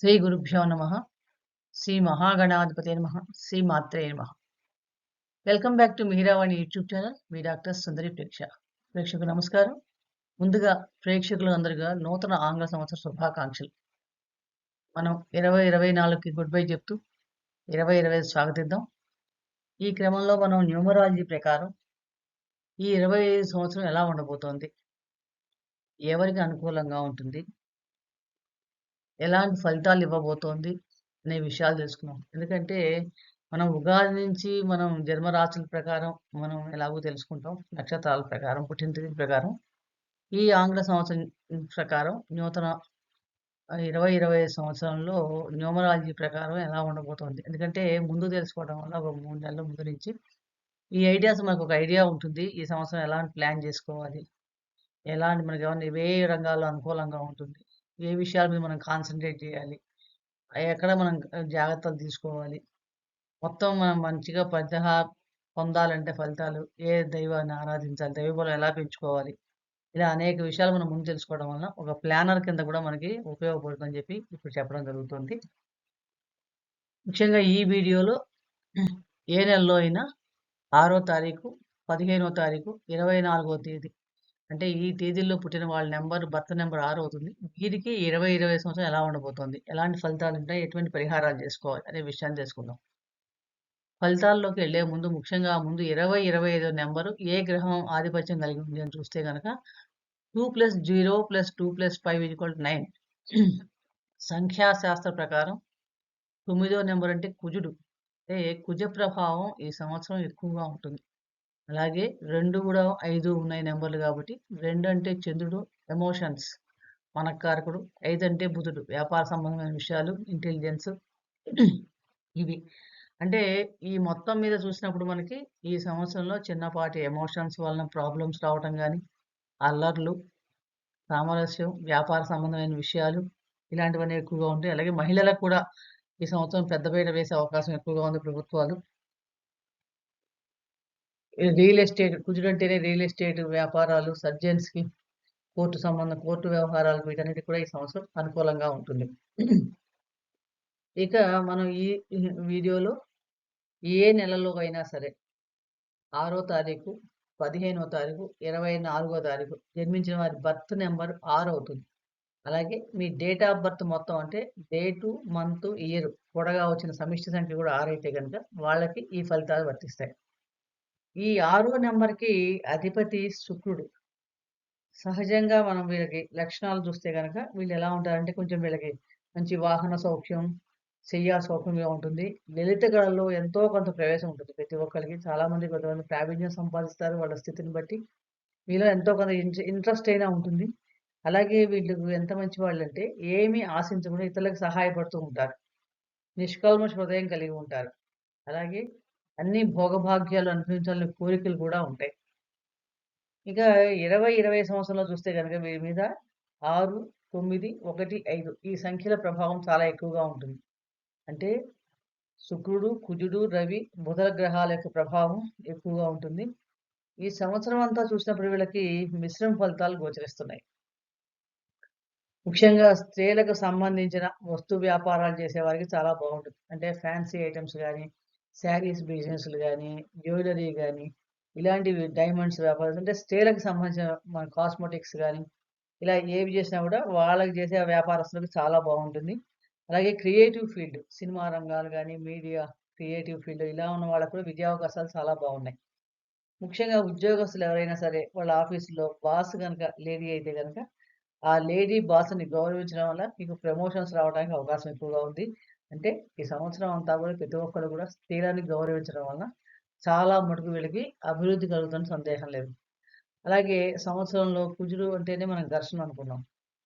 శ్రీ గురుభ్యో నమ. శ్రీ మహాగణాధిపతి నమ. శ్రీ మాత్రే నమ. Welcome back to Mihiravani YouTube channel me doctor Sundari ప్రేక్ష. ప్రేక్షకు నమస్కారం. ముందుగా ప్రేక్షకులు అందరుగా నూతన ఆంగ్ల సంవత్సర శుభాకాంక్షలు. మనం ఇరవై ఇరవై నాలుగుకి గుడ్ బై చెప్తూ ఇరవై ఇరవై స్వాగతిద్దాం. ఈ క్రమంలో మనం న్యూమరాలజీ ప్రకారం ఈ ఇరవై ఐదు సంవత్సరం ఎలా ఉండబోతోంది? ఎవరికి అనుకూలంగా ఉంటుంది? ఎలాంటి ఫలితాలు ఇవ్వబోతోంది అనే విషయాలు తెలుసుకున్నాం ఎందుకంటే మనం ఉగాది నుంచి మనం జన్మరాశుల ప్రకారం మనం ఎలాగో తెలుసుకుంటాం. నక్షత్రాల ప్రకారం పుట్టిన తేదీ ప్రకారం. ఈ ఆంగ్ల సంవత్సరం ప్రకారం నూతన ఇరవై ఇరవై సంవత్సరంలో న్యూమరాలజీ ప్రకారం ఎలా ఉండబోతోంది. ఎందుకంటే ముందు తెలుసుకోవడం వల్ల ఒక మూడు నెలల ముందు నుంచి ఈ ఐడియాస్ మనకు ఒక ఐడియా ఉంటుంది. ఈ సంవత్సరం ఎలాంటి ప్లాన్ చేసుకోవాలి? ఎలాంటి మనకి ఏమన్నా ఏ రంగాల్లో అనుకూలంగా ఉంటుంది? ఏ విషయాల మీద మనం కాన్సన్ట్రేట్ చేయాలి? ఎక్కడ మనం జాగ్రత్తలు తీసుకోవాలి? మొత్తం మనం మంచిగా పెద్దహ పొందాలంటే ఫలితాలు ఏ దైవాన్ని ఆరాధించాలి దైవ బలం ఎలా పెంచుకోవాలి? ఇలా అనేక విషయాలు మనం ముందు తెలుసుకోవడం వలన ఒక ప్లానర్ కింద కూడా మనకి ఉపయోగపడుతుందని చెప్పి ఇప్పుడు చెప్పడం జరుగుతుంది. ముఖ్యంగా ఈ వీడియోలో ఏ నెలలో అయినా ఆరో తారీఖు పదిహేనో తారీఖు ఇరవై నాలుగో తేదీ అంటే ఈ తేదీల్లో పుట్టిన వాళ్ళ నెంబర్ బర్త్ నెంబర్ ఆరు అవుతుంది. వీరికి ఇరవై ఇరవై సంవత్సరం ఎలా ఉండబోతోంది? ఎలాంటి ఫలితాలు ఉంటాయి? ఎటువంటి పరిహారాలు చేసుకోవాలి? అనే విషయాన్ని తెలుసుకుందాం. ఫలితాల్లోకి వెళ్ళే ముందు ముఖ్యంగా ముందు ఇరవై ఇరవై ఐదో నెంబరు ఏ గ్రహం ఆధిపత్యం కలిగి ఉంది అని చూస్తే కనుక two plus zero plus two plus five equal nine. సంఖ్యాశాస్త్ర ప్రకారం తొమ్మిదో నెంబర్ అంటే కుజుడు. అంటే కుజ ప్రభావం ఈ సంవత్సరం ఎక్కువగా ఉంటుంది. అలాగే రెండు కూడా ఐదు ఉన్నాయి నెంబర్లు కాబట్టి రెండు అంటే చంద్రుడు ఎమోషన్స్ మనకారకుడు ఐదు అంటే బుధుడు. వ్యాపార సంబంధమైన విషయాలు ఇంటెలిజెన్స్ ఇవి. అంటే ఈ మొత్తం మీద చూసినప్పుడు మనకి ఈ సంవత్సరంలో చిన్నపాటి ఎమోషన్స్ వలన ప్రాబ్లమ్స్ రావటం కానీ అల్లర్లు సామరస్యం వ్యాపార సంబంధమైన విషయాలు ఇలాంటివన్నీ ఎక్కువగా ఉంటాయి. అలాగే మహిళలకు కూడా ఈ సంవత్సరం పెద్దపీట వేసే అవకాశం ఎక్కువగా ఉంది ప్రభుత్వాలు. రియల్ ఎస్టేట్ కుజుడంటేనే రియల్ ఎస్టేట్ వ్యాపారాలు సర్జన్స్కి కోర్టు సంబంధం కోర్టు వ్యవహారాలు వీటన్నిటి కూడా ఈ సంవత్సరం అనుకూలంగా ఉంటుంది. ఇక మనం ఈ వీడియోలో ఏ నెలలో అయినా సరే ఆరో తారీఖు పదిహేనో తారీఖు ఇరవై నాలుగో తారీఖు జన్మించిన వారి బర్త్ నెంబర్ ఆరు అవుతుంది. అలాగే మీ డేట్ ఆఫ్ బర్త్ మొత్తం అంటే డేటు మంత్ ఇయర్ పొడగా వచ్చిన సమిష్టి సంఖ్య కూడా ఆరు అయితే కనుక వాళ్ళకి ఈ ఫలితాలు వర్తిస్తాయి. ఈ ఆరో నెంబర్కి అధిపతి శుక్రుడు. సహజంగా మనం వీళ్ళకి లక్షణాలు చూస్తే కనుక వీళ్ళు ఎలా ఉంటారంటే కొంచెం వీళ్ళకి మంచి వాహన సౌఖ్యం చెయ్యా సౌఖ్యంగా ఉంటుంది. లలిత గడల్లో ఎంతో కొంత ప్రవేశం ఉంటుంది ప్రతి ఒక్కరికి చాలామంది కొంతమంది ప్రావీణ్యం సంపాదిస్తారు వాళ్ళ స్థితిని బట్టి. వీళ్ళు ఎంతో కొంత ఇంట్రెస్ట్ అయినా ఉంటుంది. అలాగే వీళ్ళు ఎంత మంచి వాళ్ళు అంటే ఏమీ ఆశించకుండా ఇతరులకు సహాయపడుతూ ఉంటారు. నిష్కల్మష హృదయం కలిగి ఉంటారు. అలాగే అన్ని భోగభాగ్యాలు అనుభవించాలని కోరికలు కూడా ఉంటాయి. ఇక ఇరవై ఇరవై సంవత్సరంలో చూస్తే కనుక వీరి మీద ఆరు తొమ్మిది ఒకటి ఐదు ఈ సంఖ్యల ప్రభావం చాలా ఎక్కువగా ఉంటుంది. అంటే శుక్రుడు కుజుడు రవి బుధల గ్రహాల యొక్క ప్రభావం ఎక్కువగా ఉంటుంది. ఈ సంవత్సరం అంతా చూసినప్పుడు వీళ్ళకి మిశ్రమ ఫలితాలు గోచరిస్తున్నాయి. ముఖ్యంగా స్త్రీలకు సంబంధించిన వస్తు వ్యాపారాలు చేసే వారికి చాలా బాగుంటుంది. అంటే ఫ్యాన్సీ ఐటమ్స్ కానీ శారీస్ బిజినెస్లు కానీ జ్యువెలరీ కానీ ఇలాంటివి డైమండ్స్ వ్యాపారాలు అంటే స్త్రీలకు సంబంధించిన మన కాస్మెటిక్స్ కానీ ఇలా ఏవి చేసినా కూడా వాళ్ళకి చేసే వ్యాపారస్తులకు చాలా బాగుంటుంది. అలాగే క్రియేటివ్ ఫీల్డ్ సినిమా రంగాలు కానీ మీడియా క్రియేటివ్ ఫీల్డ్ ఇలా ఉన్న వాళ్ళకు కూడా విద్యావకాశాలు చాలా బాగున్నాయి. ముఖ్యంగా ఉద్యోగస్తులు ఎవరైనా సరే వాళ్ళ ఆఫీసులో బాస్ కనుక లేడీ అయితే కనుక ఆ లేడీ బాస్ని గౌరవించడం వల్ల మీకు ప్రమోషన్స్ రావడానికి అవకాశం ఎక్కువగా ఉంది. అంటే ఈ సంవత్సరం అంతా కూడా ప్రతి ఒక్కరు కూడా స్త్రీలని గౌరవించడం వలన చాలా మటుకు వీళ్ళకి అభివృద్ధి కలుగుతున్న సందేహం లేదు. అలాగే సంవత్సరంలో కుజుడు అంటేనే మనం ఘర్షణ అనుకున్నాం.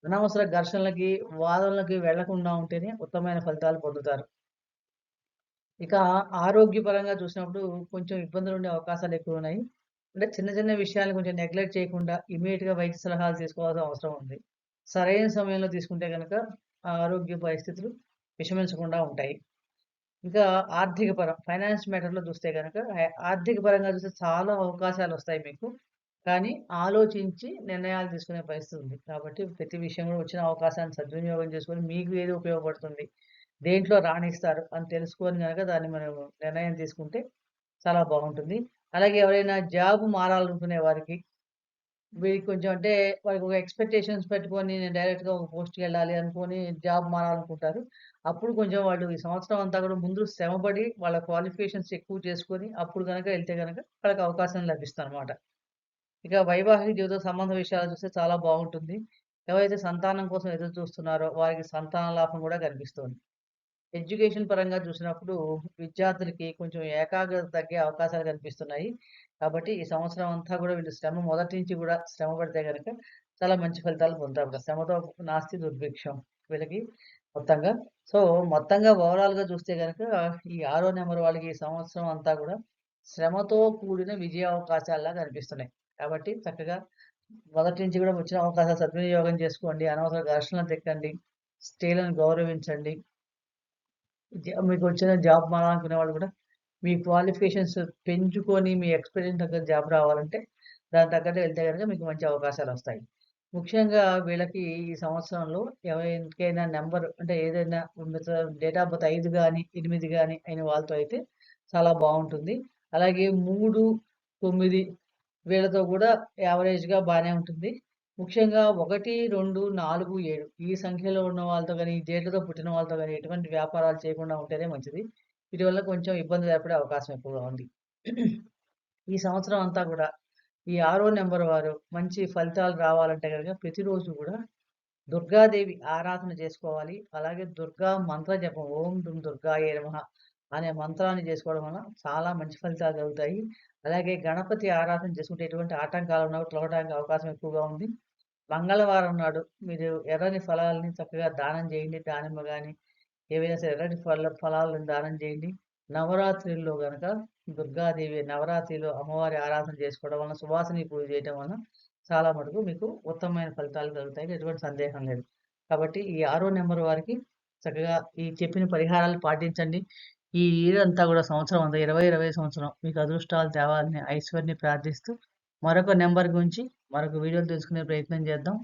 అనవసర ఘర్షణలకి వాదనలకి వెళ్ళకుండా ఉంటేనే ఉత్తమమైన ఫలితాలు పొందుతారు. ఇక ఆరోగ్యపరంగా చూసినప్పుడు కొంచెం ఇబ్బందులు ఉండే అవకాశాలు ఎక్కువ ఉన్నాయి. అంటే చిన్న చిన్న విషయాలు కొంచెం నెగ్లెక్ట్ చేయకుండా ఇమీడియట్గా వైద్య సలహాలు తీసుకోవాల్సిన అవసరం ఉంది. సరైన సమయంలో తీసుకుంటే కనుక ఆరోగ్య పరిస్థితులు విషమించకుండా ఉంటాయి ఇంకా ఆర్థిక పరం ఫైనాన్స్ మ్యాటర్లో చూస్తే కనుక ఆర్థిక పరంగా చూస్తే చాలా అవకాశాలు వస్తాయి మీకు కానీ ఆలోచించి నిర్ణయాలు తీసుకునే పరిస్థితి ఉంది. కాబట్టి ప్రతి విషయంలో వచ్చిన అవకాశాన్ని సద్వినియోగం చేసుకొని మీకు ఏది ఉపయోగపడుతుంది, దేంట్లో రాణిస్తారు అని తెలుసుకొని కనుక దాన్ని మనం నిర్ణయం తీసుకుంటే చాలా బాగుంటుంది. అలాగే ఎవరైనా జాబ్ మారాలనుకునే వారికి వీరికి కొంచెం అంటే వాళ్ళకి ఒక ఎక్స్‌పెక్టేషన్స్ పెట్టుకొని నేను డైరెక్ట్‌గా ఒక పోస్ట్‌కెళ్ళాలి అనుకొని జాబ్ మారాలనుకుంటారు. అప్పుడు కొంచెం వాళ్ళు ఈ సంవత్సరం అంతా కూడా ముందు శ్రమపడి వాళ్ళ క్వాలిఫికేషన్స్ ఎక్కువ చేసుకొని అప్పుడు కనుక వెళ్తే కనుక వాళ్ళకి అవకాశం లభిస్తుందనమాట. ఇక వైవాహిక జీవిత సంబంధ విషయాలు చూస్తే చాలా బాగుంటుంది. ఎవరైతే సంతానం కోసం ఎదురు చూస్తున్నారో వారికి సంతాన లాభం కూడా కనిపిస్తుంది ఎడ్యుకేషన్ పరంగా చూసినప్పుడు విద్యార్థులకి కొంచెం ఏకాగ్రత తగ్గే అవకాశాలు కనిపిస్తున్నాయి. కాబట్టి ఈ సంవత్సరం అంతా కూడా వీళ్ళు శ్రమ మొదటి నుంచి కూడా శ్రమ పడితే కనుక చాలా మంచి ఫలితాలు పొందుతారు. శ్రమతో నాస్తి దుర్భిక్షం వీళ్ళకి మొత్తంగా. సో, మొత్తంగా ఓవరాల్‌గా చూస్తే కనుక ఈ ఆరో నెంబర్ వాళ్ళకి ఈ సంవత్సరం అంతా కూడా శ్రమతో కూడిన విజయ అవకాశాల్లా కనిపిస్తున్నాయి. కాబట్టి చక్కగా మొదటి నుంచి కూడా వచ్చిన అవకాశాలు సద్వినియోగం చేసుకోండి. అనవసర ఘర్షణలు తెక్కండి. స్త్రీలను గౌరవించండి. మీకు వచ్చిన జాబ్ మారాలనుకునే వాళ్ళు కూడా మీ క్వాలిఫికేషన్స్ పెంచుకొని మీ ఎక్స్‌పీరియన్స్ దగ్గర జాబ్ రావాలంటే దాని తగ్గట్టు వెళ్తే కనుక మీకు మంచి అవకాశాలు వస్తాయి ముఖ్యంగా వీళ్ళకి ఈ సంవత్సరంలో ఎవరికైనా నెంబర్ అంటే ఏదైనా డేట్ ఆఫ్ బర్త్ ఐదు కానీ ఎనిమిది కానీ అయిన వాళ్ళతో అయితే చాలా బాగుంటుంది అలాగే 3, 9 వీళ్ళతో కూడా యావరేజ్‌గా బాగానే ఉంటుంది. ముఖ్యంగా 1, 2, 4, 7 ఈ సంఖ్యలో ఉన్న వాళ్ళతో కానీ ఈ డేట్‌లతో పుట్టిన వాళ్ళతో కానీ ఎటువంటి వ్యాపారాలు చేయకుండా ఉంటేనే మంచిది. వీటి వల్ల కొంచెం ఇబ్బందులు ఏర్పడే అవకాశం ఎక్కువగా ఉంది. ఈ సంవత్సరం అంతా కూడా ఈ ఆరో నెంబర్ వారు మంచి ఫలితాలు రావాలంటే కనుక ప్రతిరోజు కూడా దుర్గాదేవి ఆరాధన చేసుకోవాలి. అలాగే దుర్గా మంత్ర జపం ఓం దుర్గా ఏ నమః అనే మంత్రాన్ని చేసుకోవడం వలన చాలా మంచి ఫలితాలు కలుగుతాయి. అలాగే గణపతి ఆరాధన చేసుకుంటే ఎటువంటి ఆటంకాలు ఉన్నా తొలగడానికి అవకాశం ఎక్కువగా ఉంది. మంగళవారం నాడు మీరు ఎర్రని ఫలాలని చక్కగా దానం చేయండి. దానిమ్మ కానీ ఏవైనా సరే ఎర్రటి ఫల ఫలాలను దానం చేయండి. నవరాత్రుల్లో గనక దుర్గాదేవి నవరాత్రిలో అమ్మవారి ఆరాధన చేసుకోవడం వలన, సువాసిని పూజ చేయటం వలన చాలా మటుకు మీకు ఉత్తమమైన ఫలితాలు కలుగుతాయి. ఎటువంటి సందేహం లేదు. కాబట్టి ఈ ఆరో నెంబర్ వారికి చక్కగా ఈ చెప్పిన పరిహారాలు పాటించండి. ఈ ఇయర్ అంతా కూడా సంవత్సరం అంతా 2020 సంవత్సరం మీకు అదృష్టాలు తేవాలని ఐశ్వర్యని ప్రార్థిస్తూ మరొక నెంబర్ గురించి మరొక వీడియోలు తెలుసుకునే ప్రయత్నం చేద్దాం.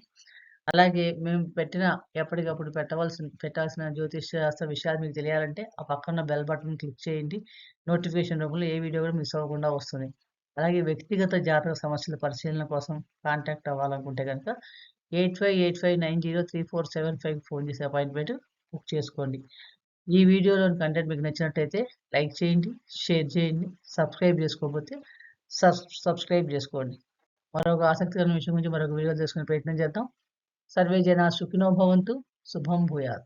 అలాగే మేము పెట్టిన ఎప్పటికప్పుడు పెట్టవలసిన పెట్టాల్సిన జ్యోతిష్య శాస్త్ర విషయాలు మీకు తెలియాలంటే ఆ పక్కన బెల్ బటన్ క్లిక్ చేయండి. నోటిఫికేషన్ రూపంలో ఏ వీడియో కూడా మిస్ అవ్వకుండా వస్తుంది. అలాగే వ్యక్తిగత జాతక సమస్యల పరిశీలన కోసం కాంటాక్ట్ అవ్వాలనుకుంటే గనుక eight five eight five nine zero three four seven five phone చేసి అపాయింట్‌మెంట్ బుక్ చేసుకోండి. ఈ వీడియోలోని కంటెంట్ మీకు నచ్చినట్టయితే లైక్ చేయండి, షేర్ చేయండి. సబ్స్క్రైబ్ చేసుకోకపోతే సబ్ సబ్స్క్రైబ్ చేసుకోండి. మరొక ఆసక్తికరమైన విషయం గురించి మరొక వీడియో తెలుసుకునే ప్రయత్నం చేద్దాం. సర్వే జనా సుఖినో భవంతు. శుభం భూయాత్.